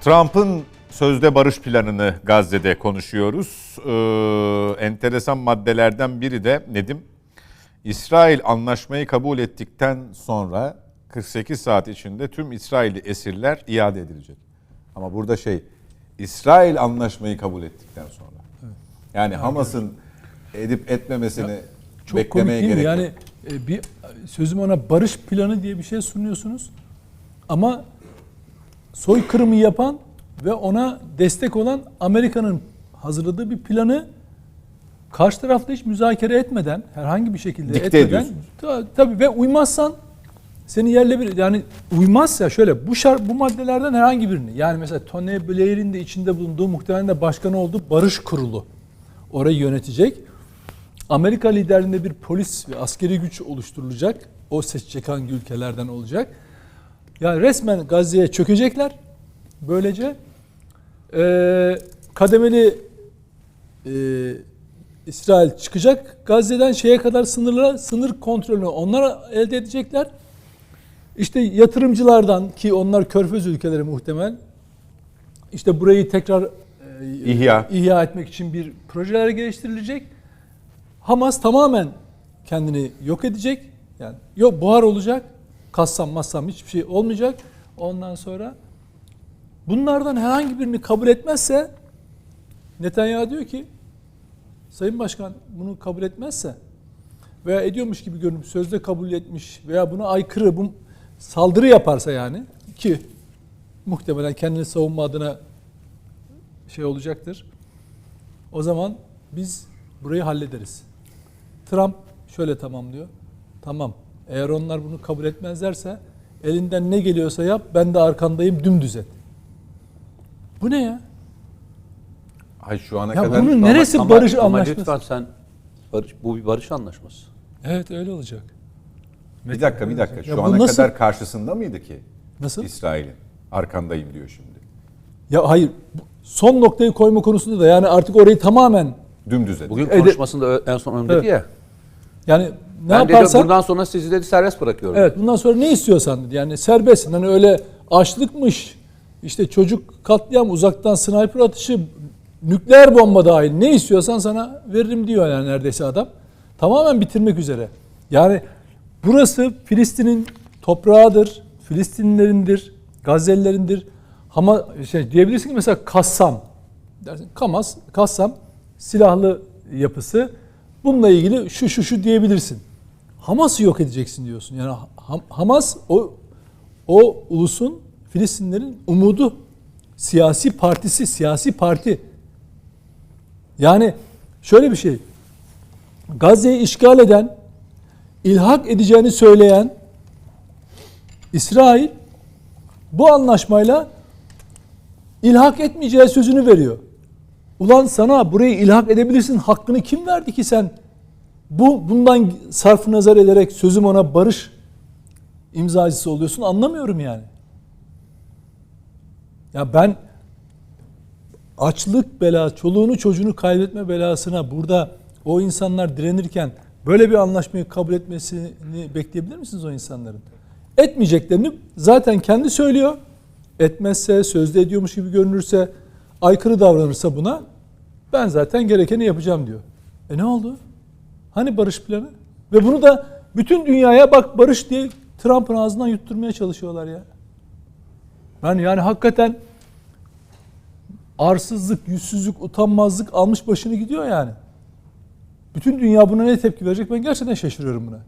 Trump'ın sözde barış planını Gazze'de konuşuyoruz. Ee, enteresan maddelerden biri de Nedim, İsrail anlaşmayı kabul ettikten sonra 48 saat içinde tüm İsrailli esirler iade edilecek. Ama burada şey, İsrail anlaşmayı kabul ettikten sonra. Yani Hamas'ın edip etmemesini Çok beklemeye komik değil gerek Yani yok. e, bir sözüm ona barış planı diye bir şey sunuyorsunuz. Ama soykırımı yapan ve ona destek olan Amerika'nın hazırladığı bir planı karşı tarafla hiç müzakere etmeden herhangi bir şekilde Dikte etmeden ediyorsun. Ta- tabii ve uymazsan seni yerle bir yani uymazsa şöyle bu şart bu maddelerden herhangi birini yani mesela Tony Blair'in de içinde bulunduğu muhtemelen de başkanı olduğu barış kurulu orayı yönetecek. Amerika liderliğinde bir polis ve askeri güç oluşturulacak. O seçecek hangi ülkelerden olacak. Yani resmen Gazze'ye çökecekler. Böylece eee kademeli eee, İsrail çıkacak. Gazze'den şeye kadar sınırlara sınır kontrolünü onlar elde edecekler. İşte yatırımcılardan ki onlar körfez ülkeleri muhtemel. İşte burayı tekrar eee, İhya. ihya etmek için bir projeler geliştirilecek. Hamas tamamen kendini yok edecek. Yani yok buhar olacak. Kassam massam hiçbir şey olmayacak. Ondan sonra bunlardan herhangi birini kabul etmezse Netanyahu diyor ki Sayın Başkan bunu kabul etmezse veya ediyormuş gibi görünüp sözde kabul etmiş veya buna aykırı bu saldırı yaparsa yani ki muhtemelen kendini savunma adına şey olacaktır. O zaman biz burayı hallederiz. Trump şöyle tamamlıyor. Tamam. Eğer onlar bunu kabul etmezlerse elinden ne geliyorsa yap ben de arkandayım dümdüz et. Bu ne ya? Ay şu ana Ya kadar bunun neresi Ama- barış ama anlaşması? lütfen sen barış, bu bir barış anlaşması. Evet öyle olacak. bir dakika bir dakika. Şu Ya ana nasıl- kadar karşısında mıydı ki Nasıl? İsrail'in? Arkandayım diyor şimdi. Ya hayır. Son noktayı koyma konusunda da yani artık orayı tamamen Dümdüz edecek. Bugün konuşmasında en son önde Evet. ya. Yani ne Ben dedi yaparsan buradan sonra sizi dedi serbest bırakıyorum. Evet bundan sonra ne istiyorsan dedi. Yani serbestsin. Hani öyle açlıkmış, işte çocuk katliam, uzaktan sniper atışı, nükleer bomba dahil ne istiyorsan sana veririm diyor yani neredeyse adam. Tamamen bitirmek üzere. Yani burası Filistin'in toprağıdır, Filistinlilerindir, Gazze'lilerindir. Ama şey diyebilirsin ki mesela Kassam dersin. Kamas, Kassam silahlı yapısı. Bununla ilgili şu şu şu diyebilirsin. Hamas'ı yok edeceksin diyorsun. Yani Ham- Hamas o o ulusun Filistinlerin umudu. Siyasi partisi, siyasi parti. Yani şöyle bir şey. Gazze'yi işgal eden, ilhak edeceğini söyleyen İsrail bu anlaşmayla ilhak etmeyeceği sözünü veriyor. Ulan sana burayı ilhak edebilirsin hakkını kim verdi ki sen bu bundan sarf nazar ederek sözüm ona barış imzacısı oluyorsun anlamıyorum yani. Ya ben açlık bela, çoluğunu çocuğunu kaybetme belasına burada o insanlar direnirken böyle bir anlaşmayı kabul etmesini bekleyebilir misiniz o insanların? Etmeyeceklerini zaten kendi söylüyor. Etmezse, sözde ediyormuş gibi görünürse, aykırı davranırsa buna ben zaten gerekeni yapacağım diyor. E ne oldu? Hani barış planı? Ve bunu da bütün dünyaya bak barış diye Trump'ın ağzından yutturmaya çalışıyorlar ya. Ben yani hakikaten arsızlık, yüzsüzlük, utanmazlık almış başını gidiyor yani. Bütün dünya buna ne tepki verecek ben gerçekten şaşırıyorum buna.